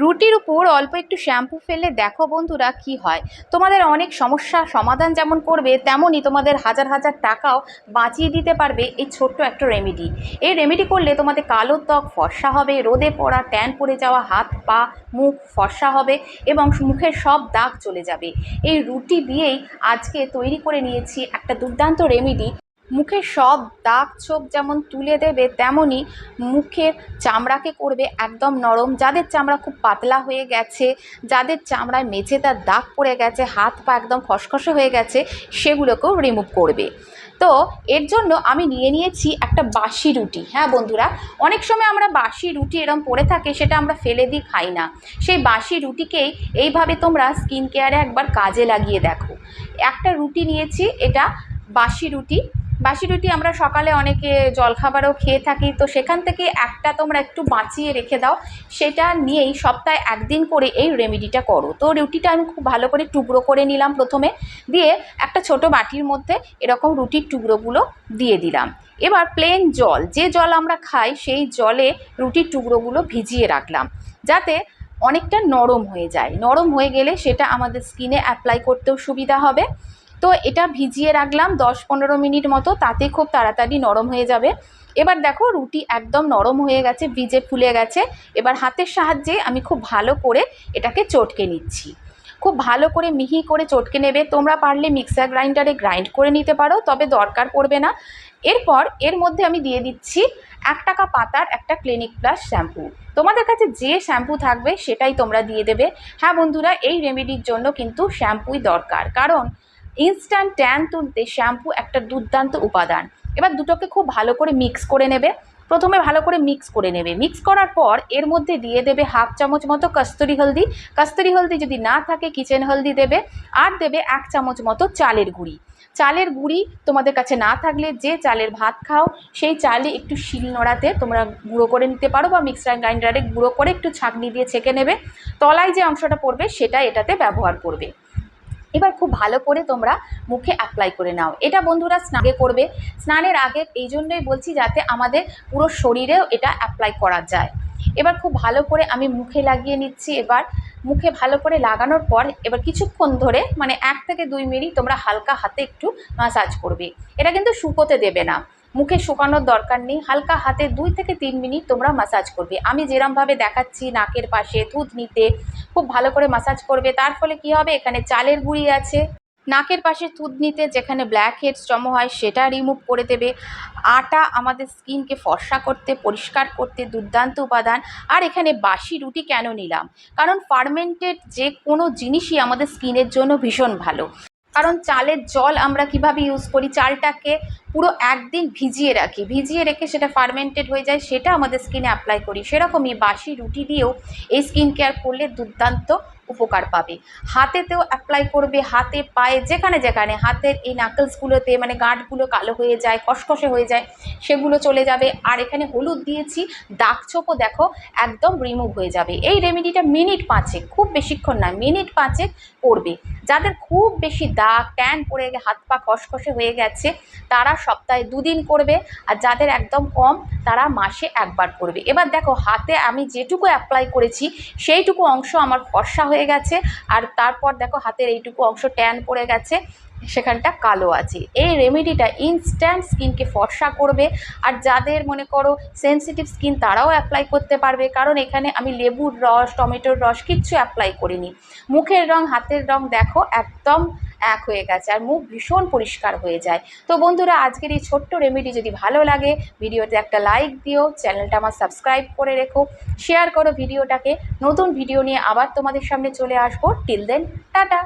রুটির উপর অল্প একটু শ্যাম্পু ফেললে দেখো বন্ধুরা কি হয়। তোমাদের অনেক সমস্যার সমাধান যেমন করবে, তেমনই তোমাদের হাজার হাজার টাকাও বাঁচিয়ে দিতে পারবে এই ছোট্ট একটা রেমেডি এই রেমেডি করলে তোমাদের কালো ত্বক ফর্সা হবে, রোদে পড়া ট্যান পড়ে যাওয়া, হাত, পা, মুখ ফর্সা হবে এবং মুখের সব দাগ চলে যাবে। এই রুটি দিয়েই আজকে তৈরি করে নিয়েছি একটা দুর্দান্ত রেমেডি মুখের সব দাগ ছোপ যেমন তুলে দেবে তেমনই মুখের চামড়াকে করবে একদম নরম। যাদের চামড়া খুব পাতলা হয়ে গেছে, যাদের চামড়ায় মেঝেদার দাগ পড়ে গেছে, হাত পা একদম খসখসে হয়ে গেছে, সেগুলোকেও রিমুভ করবে। তো এর জন্য আমি নিয়ে নিয়েছি একটা বাসি রুটি। হ্যাঁ বন্ধুরা, অনেক সময় আমরা বাসি রুটি এরম পড়ে থাকে, সেটা আমরা ফেলে দিই খাই না। সেই বাসি রুটিকেই এইভাবে তোমরা স্কিন কেয়ারে একবার কাজে লাগিয়ে দেখো। একটা রুটি নিয়েছি, এটা বাসি রুটি বাসি রুটি আমরা সকালে অনেকে জলখাবারও খেয়ে থাকি, তো সেখান থেকে একটা তোমরা একটু বাঁচিয়ে রেখে দাও, সেটা নিয়েই সপ্তাহে একদিন করে এই রেমেডিটা করো। তো রুটিটা আমি খুব ভালো করে টুকরো করে নিলাম প্রথমে, দিয়ে একটা ছোট বাটির মধ্যে এরকম রুটির টুকরোগুলো দিয়ে দিলাম। এবার প্লেন জল, যে জল আমরা খাই সেই জলে রুটির টুকরোগুলো ভিজিয়ে রাখলাম, যাতে অনেকটা নরম হয়ে যায়। নরম হয়ে গেলে সেটা আমাদের স্কিনে অ্যাপ্লাই করতেও সুবিধা হবে। তো এটা ভিজিয়ে রাখলাম দশ পনেরো মিনিট মতো, তাতে খুব তাড়াতাড়ি নরম হয়ে যাবে। এবার দেখো রুটি একদম নরম হয়ে গেছে, ভিজে ফুলে গেছে। এবার হাতের সাহায্যে আমি খুব ভালো করে এটাকে চটকে নিচ্ছি। খুব ভালো করে মিহি করে চটকে নেবে। তোমরা পারলে মিক্সার গ্রাইন্ডারে গ্রাইন্ড করে নিতে পারো, তবে দরকার পড়বে না। এরপর এর মধ্যে আমি দিয়ে দিচ্ছি এক টাকা পাতার একটা ক্লিনিক প্লাস শ্যাম্পু তোমাদের কাছে যে শ্যাম্পু থাকবে সেটাই তোমরা দিয়ে দেবে। হ্যাঁ বন্ধুরা, এই রেমেডির জন্য কিন্তু শ্যাম্পুই দরকার। কারণ ইনস্ট্যান্ট ট্যান তুলতে শ্যাম্পু একটা দুর্দান্ত উপাদান। এবার দুটোকে খুব ভালো করে মিক্স করে নেবে। প্রথমে ভালো করে মিক্স করে নেবে। মিক্স করার পর এর মধ্যে দিয়ে দেবে হাফ চামচ মতো কস্তুরি হলদি। কস্তুরি হলদি যদি না থাকে কিচেন হলদি দেবে। আর দেবে এক চামচ মতো চালের গুঁড়ি। চালের গুঁড়ি তোমাদের কাছে না থাকলে যে চালের ভাত খাও, সেই চালে একটু শিল নোড়াতে তোমরা গুঁড়ো করে নিতে পারো বা মিক্সার গ্রাইন্ডারে গুঁড়ো করে একটু ছাঁকনি দিয়ে ছেঁকে নেবে। তলায় যে অংশটা পড়বে, সেটা এটাতে ব্যবহার করবে। এবার খুব ভালো করে তোমরা মুখে অ্যাপ্লাই করে নাও। এটা বন্ধুরা স্নানে করবে। স্নানের আগে এই জন্যই বলছি যাতে আমাদের পুরো শরীরেও এটা অ্যাপ্লাই করা যায়। এবার খুব ভালো করে আমি মুখে লাগিয়ে নিচ্ছি এবার। মুখে ভালো করে লাগানোর পর এবার কিছুক্ষণ ধরে মানে এক থেকে দুই মিনিট তোমরা হালকা হাতে একটু মাসাজ করবে। এটা কিন্তু শুকোতে দেবে না। মুখে শুকানোর দরকার নেই, হালকা হাতে দুই থেকে তিন মিনিট তোমরা মাসাজ করবে। আমি যেরমভাবে দেখাচ্ছি নাকের পাশে থুতনিতে খুব ভালো করে মাসাজ করবে। তার ফলে কি হবে? এখানে চালের গুঁড়ি আছে। নাকের পাশে থুতনিতে যেখানে ব্ল্যাক হেডস জমা হয়, সেটা রিমুভ করে দেবে। আটা আমাদের স্কিনকে ফর্সা করতে, পরিষ্কার করতে দুর্দান্ত উপাদান। আর এখানে বাসি রুটি কেন নিলাম? কারণ ফার্মেন্টেড যে কোনো জিনিসই আমাদের স্কিনের জন্য ভীষণ ভালো। কারণ চালের জল আমরা কীভাবে ইউজ করি, চালটাকে পুরো একদিন ভিজিয়ে রাখি। ভিজিয়ে রেখে সেটা ফার্মেন্টেড হয়ে যায়, সেটা আমাদের স্কিনে অ্যাপ্লাই করি। সেরকমই বাসি রুটি দিয়েও এই স্কিন কেয়ার করলে দুর্দান্ত উপকার পাবে। হাতেতেও অ্যাপ্লাই করবে, হাতে পায়ে যেখানে যেখানে, হাতের এই নাকলসগুলোতে মানে গাঁটগুলো কালো হয়ে যায়, কষকষে হয়ে যায়, সেগুলো চলে যাবে। আর এখানে হলুদ দিয়েছি, দাগ ছোপও দেখো একদম রিমুভ হয়ে যাবে। এই রেমেডিটা মিনিট পাঁচেক, খুব বেশিক্ষণ না মিনিট পাঁচেক করবে। যাদের খুব বেশি দাগ ট্যান পড়ে হাত পা খসখসে হয়ে গেছে, তারা সপ্তাহে দুদিন করবে। আর যাদের একদম কম, তারা মাসে একবার করবে। এবার দেখো, হাতে আমি যেটুকু অ্যাপ্লাই করেছি, সেইটুকু অংশ আমার ফর্সা গেছে। আর তারপর দেখো হাতের এইটুকু অংশ ট্যান পড়ে গেছে। সেখানটা কালো আছে। এই রেমেডিটা ইনস্ট্যান্ট স্কিনকে ফর্সা করবে আর যাদের মনে করো সেন্সিটিভ স্কিন তারাও অ্যাপ্লাই করতে পারবে। কারণ এখানে আমি লেবুর রস, টমেটোর রস কিচ্ছু অ্যাপ্লাই করিনি। মুখের রং, হাতের রং দেখো একদম এক হয়ে গেছে আর মুখ ভীষণ পরিষ্কার হয়ে যায়। তো বন্ধুরা, আজকের এই ছোট্ট রেমেডি যদি ভালো লাগে, ভিডিওতে একটা লাইক দিও, চ্যানেলটা আমার সাবস্ক্রাইব করে রেখো শেয়ার করো ভিডিওটাকে। নতুন ভিডিও নিয়ে আবার তোমাদের সামনে চলে আসব। Till then tata!